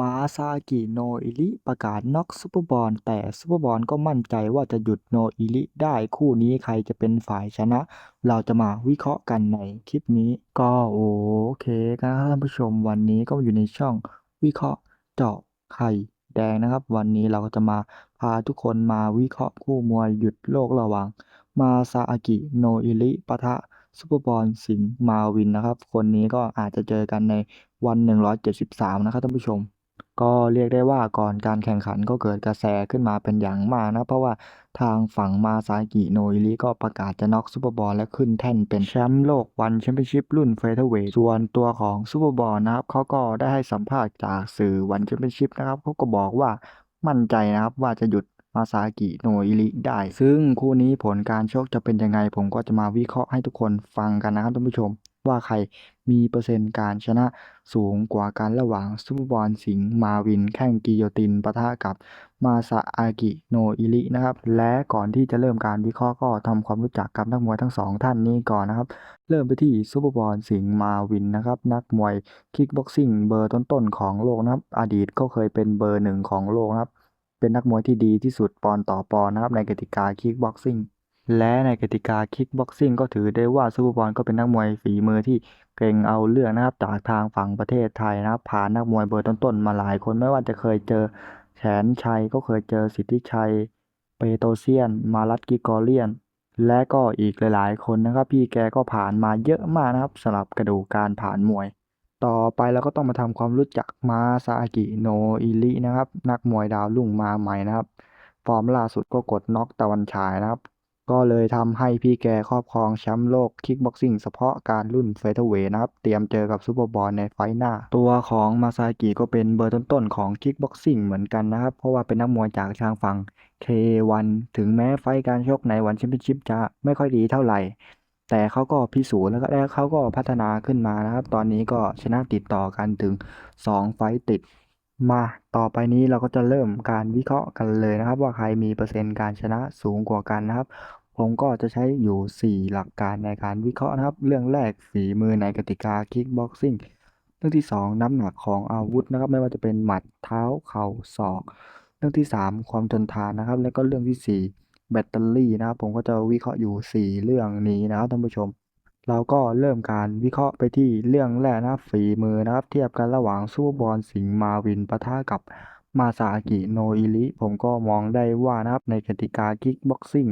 มาซากิโนอิริประกาศน็อกซุปเปอร์บอลแต่ซุปเปอร์บอลก็มั่นใจว่าจะหยุดโนอิริได้คู่นี้ใครจะเป็นฝ่ายชนะ เราจะมาวิเคราะห์กันในคลิปนี้ ก็โอเคกันนะครับท่านผู้ชมวันนี้ก็อยู่ในช่องวิเคราะห์เจาะไข่แดงนะครับ วันนี้เราก็จะมาพาทุกคนมาวิเคราะห์คู่มวยหยุดโลกระหว่าง มาซาอากิโนอิริปะทะซุปเปอร์บอลสิงห์มาวินนะครับ คนนี้ก็อาจจะเจอกันในวัน 173 นะครับท่านผู้ชม ก็เรียกได้ว่าก่อนการแข่งขันก็เกิดกระแสขึ้นมาเป็นอย่างมากนะ เพราะว่าทางฝั่งมาซากิโนอิริก็ประกาศจะน็อกซูเปอร์บอลและขึ้นแท่นเป็นแชมป์โลกวันแชมเปี้ยนชิพรุ่นเฟเธอร์เวทส่วนตัวของซูเปอร์บอลนะครับเขาก็ได้ให้สัมภาษณ์จากสื่อวันแชมเปี้ยนชิพนะครับเขาก็บอกว่ามั่นใจนะครับว่าจะหยุดมาซากิโนอิริได้ ซึ่งคู่นี้ผลการชกจะเป็นยังไงผมก็จะมาวิเคราะห์ให้ทุกคนฟังกันนะครับท่านผู้ชม ว่าใครมีเปอร์เซ็นต์การชนะสูงกว่ากันระหว่างซุปเปอร์บอลสิงห์มาวิน แข่งกิโยตินปะทะกับมาซาอากิโนอิรินะครับ และก่อนที่จะเริ่มการวิเคราะห์ก็ทำความรู้จักกับนักมวยทั้งสองท่านนี้ก่อนนะครับ เริ่มไปที่ซุปเปอร์บอลสิงห์มาวินนะครับ นักมวยคิกบ็อกซิ่งเบอร์ต้นๆของโลกนะครับ อดีตก็เคยเป็นเบอร์หนึ่งของโลกนะครับ เป็นนักมวยที่ดีที่สุดปอนต่อปอนนะครับในกติกาคิกบ็อกซิ่ง และในกติกาคิกบ็อกซิ่งก็ถือได้ว่าซูเปอร์บอลก็เป็นนักมวยฝีมือที่เก่งเอาเรื่องนะครับจากทางฝั่งประเทศไทยนะครับผ่านนักมวยเบอร์ต้นๆมาหลายคนไม่ว่าจะเคยเจอแสนชัยก็เคยเจอสิทธิชัย เปโตเซียน มารัตกิกอเลียน และก็อีกหลายๆ คนนะครับ พี่แกก็ผ่านมาเยอะมากนะครับสำหรับกระดูกการผ่านมวย ต่อไปเราก็ต้องมาทำความรู้จักมาซากิโนอิรินะครับ นักมวยดาวรุ่งมาใหม่นะครับ ฟอร์มล่าสุดก็กดน็อกตะวันฉายนะครับ ก็เลยทำให้พี่แกครอบครองแชมป์โลกคิกบ็อกซิ่งเฉพาะการรุ่นเฟเธอร์เวทนะครับ เตรียมเจอกับซูเปอร์บอลในไฟต์หน้า ตัวของมาซากิก็เป็นเบอร์ต้นๆของคิกบ็อกซิ่งเหมือนกันนะครับ เพราะว่าเป็นนักมวยจากทางฝั่ง K1 ถึงแม้ไฟการชกในวันแชมเปี้ยนชิพจะไม่ค่อยดีเท่าไหร่ แต่เขาก็พิสูจน์แล้วก็แล้วเขาก็พัฒนาขึ้นมานะครับ ตอนนี้ก็ชนะติดต่อกันถึง 2 ไฟต์ติด มาต่อไปนี้เราก็จะเริ่มการวิเคราะห์กันเลยนะครับ ว่าใครมีเปอร์เซ็นต์การชนะสูงกว่ากันนะครับ ผมก็จะใช้อยู่ 4 หลักการในการวิเคราะห์นะครับ เรื่องแรกฝีมือในกติกาคิกบ็อกซิ่งเรื่องที่ 2 น้ำหนักของอาวุธนะครับ ไม่ว่าจะเป็นหมัดเท้าเข่าศอก เรื่องที่ 3 ความทนทานนะครับ แล้วก็เรื่องที่ 4 แบตเตอรี่นะครับ ผมก็จะวิเคราะห์อยู่ 4 เรื่องนี้นะครับท่านผู้ชม เราก็เริ่มการวิเคราะห์ไปที่เรื่องแรกนะครับฝีมือนะครับ เทียบกันระหว่างซูเปอร์บอลสิงมาวินปะทะกับมาซากิโนอิริผมก็มองได้ว่านะครับในกติกาคิกบ็อกซิ่ง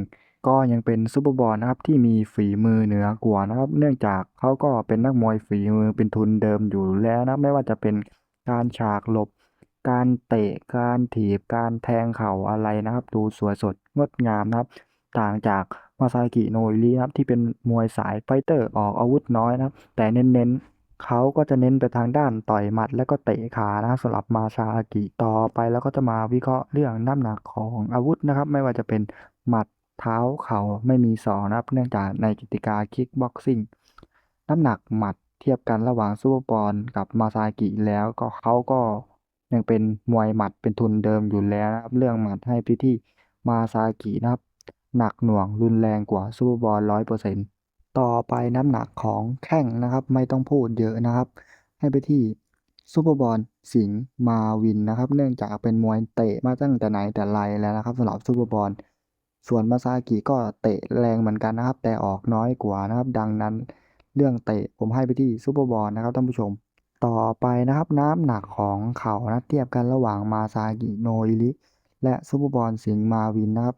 ก็ยังเป็นซูเปอร์บอลนะครับที่มีฝีมือเหนือกว่านะครับ เนื่องจากเขาก็เป็นนักมวยฝีมือเป็นทุนเดิมอยู่แล้วนะไม่ว่าจะเป็นการฉากหลบ การเตะการถีบการแทงเข่าอะไรนะครับ ดูสวยสดงดงามนะครับ ต่างจากมาซากิโนอิริครับที่เป็นมวยสายไฟเตอร์ออกอาวุธน้อยนะครับ แต่เน้นๆเขาก็จะเน้นไปทางด้านต่อยหมัด และก็เตะขานะสำหรับมาซากิต่อไปแล้วก็จะมาวิเคราะห์เรื่องน้ำหนักของอาวุธนะครับ ไม่ว่าจะเป็นหมัดเท้าเข่าไม่มีศอกนะครับ เนื่องจากในกติกาคิกบ็อกซิ่งน้ำหนักหมัดเทียบกันระหว่างซูเปอร์บอลกับมาซากิแล้วก็เขาก็ยังเป็นมวยหมัดเป็นทุนเดิมอยู่แล้วนะครับ เรื่องหมัดให้พี่ที่มาซากินะครับ หนักหน่วงรุนแรงกว่าซูเปอร์บอลร้อยเปอร์เซ็นต์ต่อไปน้ำหนักของแข้งนะครับ ไม่ต้องพูดเยอะนะครับ ให้ไปที่ซูเปอร์บอลสิงห์มาวินนะครับ เนื่องจากเป็นมวยเตะมาตั้งแต่ไหนแต่ไรแล้วนะครับสำหรับซูเปอร์บอลส่วนมาซากิก็เตะแรงเหมือนกันนะครับ แต่ออกน้อยกว่านะครับ ดังนั้นเรื่องเตะผมให้ไปที่ซูเปอร์บอลนะครับท่านผู้ชม ต่อไปนะครับน้ำหนักของเขานะเทียบกันระหว่างมาซากิโนอิริและซูเปอร์บอลสิงห์มาวินนะครับ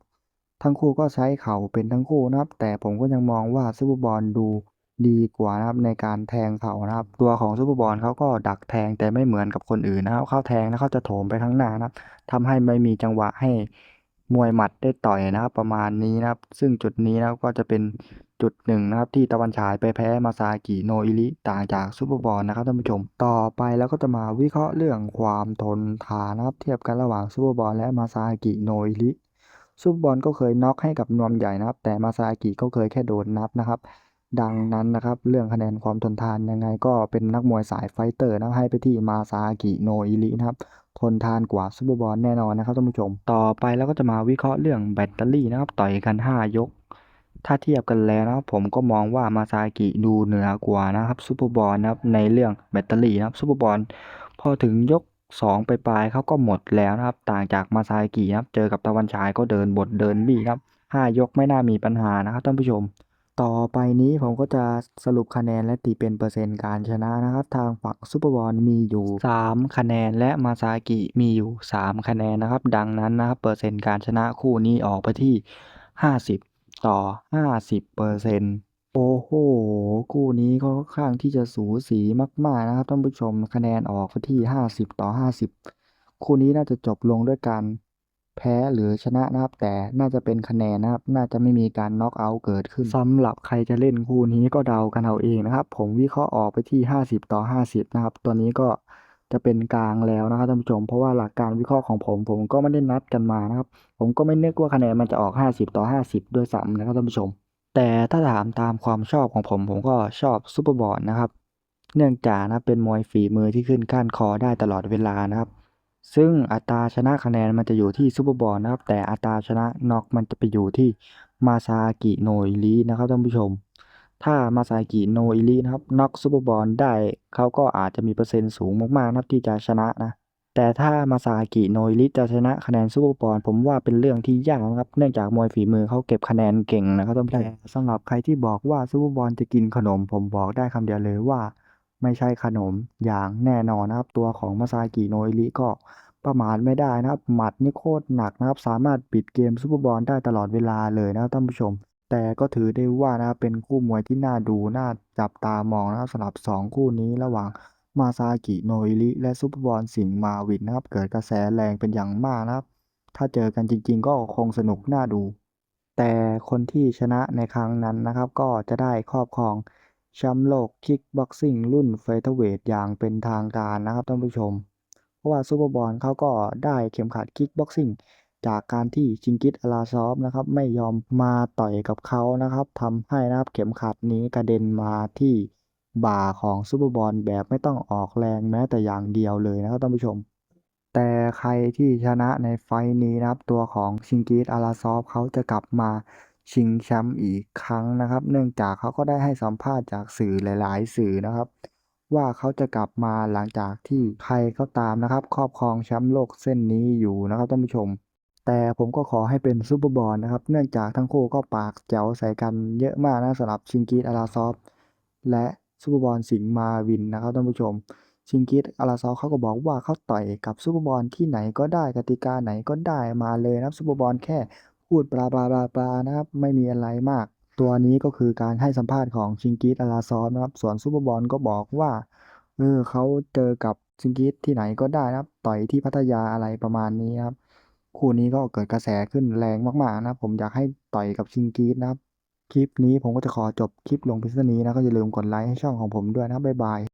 ทั้งคู่ก็ใช้เข่าเป็นทั้งคู่นะครับ แต่ผมก็ยังมองว่าซูเปอร์บอลดูดีกว่านะครับในการแทงเข่านะครับ ตัวของซูเปอร์บอลเขาก็ดักแทงแต่ไม่เหมือนกับคนอื่นนะครับเขาแทงแล้วเขาจะโถมไปข้างหน้านะครับทำให้ไม่มีจังหวะให้มวยหมัดได้ต่อยนะครับ ประมาณนี้นะครับ ซึ่งจุดนี้นะครับก็จะเป็นจุดหนึ่งนะครับ ที่ตะวันฉายไปแพ้มาซากิโนอิริต่างจากซูเปอร์บอลนะครับท่านผู้ชม ต่อไปแล้วก็จะมาวิเคราะห์เรื่องความทนทานนะครับ เทียบกันระหว่างซูเปอร์บอลและมาซากิโนอิริ ซูเปอร์บอลก็เคยน็อกให้กับนวมใหญ่นะครับ แต่มาซากิก็เคยแค่โดนนับนะครับ ดังนั้นนะครับ เรื่องคะแนนความทนทานยังไงก็เป็นนักมวยสายไฟเตอร์นะให้ไปที่มาซากิโนอิรินะครับทนทานกว่าซูเปอร์บอลแน่นอนนะครับท่านผู้ชม ต่อไปแล้วก็จะมาวิเคราะห์เรื่องแบตเตอรี่นะครับ ต่อยกัน 5 ยก ถ้าเทียบกันแล้วนะครับผมก็มองว่ามาซากิดูเหนือกว่านะครับซูเปอร์บอลนะครับในเรื่องแบตเตอรี่นะครับซูเปอร์บอลพอถึงยก 2ปปลายเขาก็หมดแล้วนะครับ ต่างจากมาซากินะครับ เจอกับตะวันฉายก็เดินบดเดินบี้ครับ 5 ยกไม่น่ามีปัญหานะครับท่านผู้ชม ต่อไปนี้ผมก็จะสรุปคะแนนและตีเป็นเปอร์เซ็นต์การชนะนะครับ ทางฝั่งซุปเปอร์บอลมีอยู่ 3 คะแนนและมาซากิมีอยู่ 3 คะแนนนะครับ ดังนั้นนะครับเปอร์เซ็นต์การชนะคู่นี้ออกไปที่ 50 ต่อ 50เปอร์เซ็นต์ โอ้โหคู่นี้ก็ค่อนข้างที่จะสูสีมาก ๆ นะครับท่านผู้ชม คะแนนออกไปที่ 50 ต่อ 50 คู่นี้น่าจะจบลงด้วยการแพ้หรือชนะนะครับ แต่น่าจะเป็นคะแนนนะครับ น่าจะไม่มีการน็อกเอาท์เกิดขึ้นสำหรับใครจะเล่นคู่นี้ก็เดากันเอาเองนะครับ ผมวิเคราะห์ออกไปที่ 50 ต่อ 50 นะครับ ตัวนี้ก็จะเป็นกลางแล้วนะครับท่านผู้ชม เพราะว่าหลักการวิเคราะห์ของผม ผมก็ไม่ได้นัดกันมานะครับ ผมก็ไม่นึกว่าคะแนนมันจะออก 50 ต่อ 50 ด้วยซ้ำนะครับท่านผู้ชม แต่ถ้าถามตามความชอบของผมผมก็ชอบซุปเปอร์บอลนะครับ เนื่องจากนะเป็นมวยฝีมือที่ขึ้นก้านคอได้ตลอดเวลานะครับ ซึ่งอัตราชนะคะแนนมันจะอยู่ที่ซุปเปอร์บอลนะครับ แต่อัตราชนะน็อกมันจะไปอยู่ที่มาซากิโนอิรินะครับท่านผู้ชม ถ้ามาซากิโนอิรินะครับน็อกซุปเปอร์บอลได้เขาก็อาจจะมีเปอร์เซ็นต์สูงมากๆนะครับที่จะชนะนะ แต่ถ้ามาซากิโนริจะชนะคะแนนซุปเปอร์บอลผมว่าเป็นเรื่องที่ยากนะครับ เนื่องจากมวยฝีมือเขาเก็บคะแนนเก่งนะครับท่านผู้ชมสำหรับใครที่บอกว่าซุปเปอร์บอลจะกินขนม ผมบอกได้คำเดียวเลยว่า ไม่ใช่ขนมอย่างแน่นอนนะครับ ตัวของมาซากิโนริก็ประมาทไม่ได้นะครับ หมัดนี่โคตรหนักนะครับ สามารถปิดเกมซุปเปอร์บอลได้ตลอดเวลาเลยนะครับท่านผู้ชม แต่ก็ถือได้ว่านะครับเป็นคู่มวยที่น่าดูน่าจับตามองนะครับสำหรับ 2 คู่นี้ระหว่าง มาซากิโนอิริและซุปเปอร์บอลสิงห์มาวินนะครับ เกิดกระแสแรงเป็นอย่างมากนะครับ ถ้าเจอกันจริงๆ ก็คงสนุกน่าดู แต่คนที่ชนะในครั้งนั้นนะครับ ก็จะได้ครอบครองแชมป์โลกคิกบ็อกซิ่งรุ่นเฟเธอร์เวทอย่างเป็นทางการนะครับท่านผู้ชม เพราะว่าซูเปอร์บอลเขาก็ได้เข็มขัดคิกบ็อกซิ่งจากการที่ชิงกิตอาราซอฟนะครับไม่ยอมมาต่อยกับเขานะครับทำให้นะครับเข็มขัดนี้กระเด็นมาที่ บ่าของซูเปอร์บอลแบบไม่ต้องออกแรงแม้แต่อย่างเดียวเลยนะครับท่านผู้ชม แต่ใครที่ชนะในไฟท์นี้นะครับ ตัวของชิงกิตอาราซอฟเขาจะกลับมาชิงแชมป์อีกครั้งนะครับ เนื่องจากเขาก็ได้ให้สัมภาษณ์จากสื่อหลาย ๆ สื่อนะครับ ว่าเขาจะกลับมาหลังจากที่ใครก็ตามนะครับ ครอบครองแชมป์โลกเส้นนี้อยู่นะครับท่านผู้ชม แต่ผมก็ขอให้เป็นซูเปอร์บอลนะครับ เนื่องจากทั้งคู่ก็ปากแจ๋วใส่กันเยอะมากนะสำหรับชิงกิตอาราซอฟและ ซูเปอร์บอลสิงห์มาวินนะครับท่านผู้ชม ชิงกิตอาราซอเขาก็บอกว่าเขาต่อยกับซูเปอร์บอลที่ไหนก็ได้กติกาไหนก็ได้มาเลยนะครับซูเปอร์บอลแค่พูดบลาบลาบลาบลานะครับไม่มีอะไรมาก ตัวนี้ก็คือการให้สัมภาษณ์ของชิงกิตอาราซอนะครับส่วนซูเปอร์บอลก็บอกว่าเออเขาเจอกับชิงกิตที่ไหนก็ได้นะครับ ต่อยที่พัทยาอะไรประมาณนี้ครับคู่นี้ก็เกิดกระแสขึ้นแรงมากๆนะครับผมอยากให้ต่อยกับชิงกีตนะครับ คลิปนี้ผมก็จะขอจบคลิปลงเพียงเท่านี้นะ ก็อย่าลืมกดไลค์ให้ช่องของผมด้วยนะครับบ๊ายบาย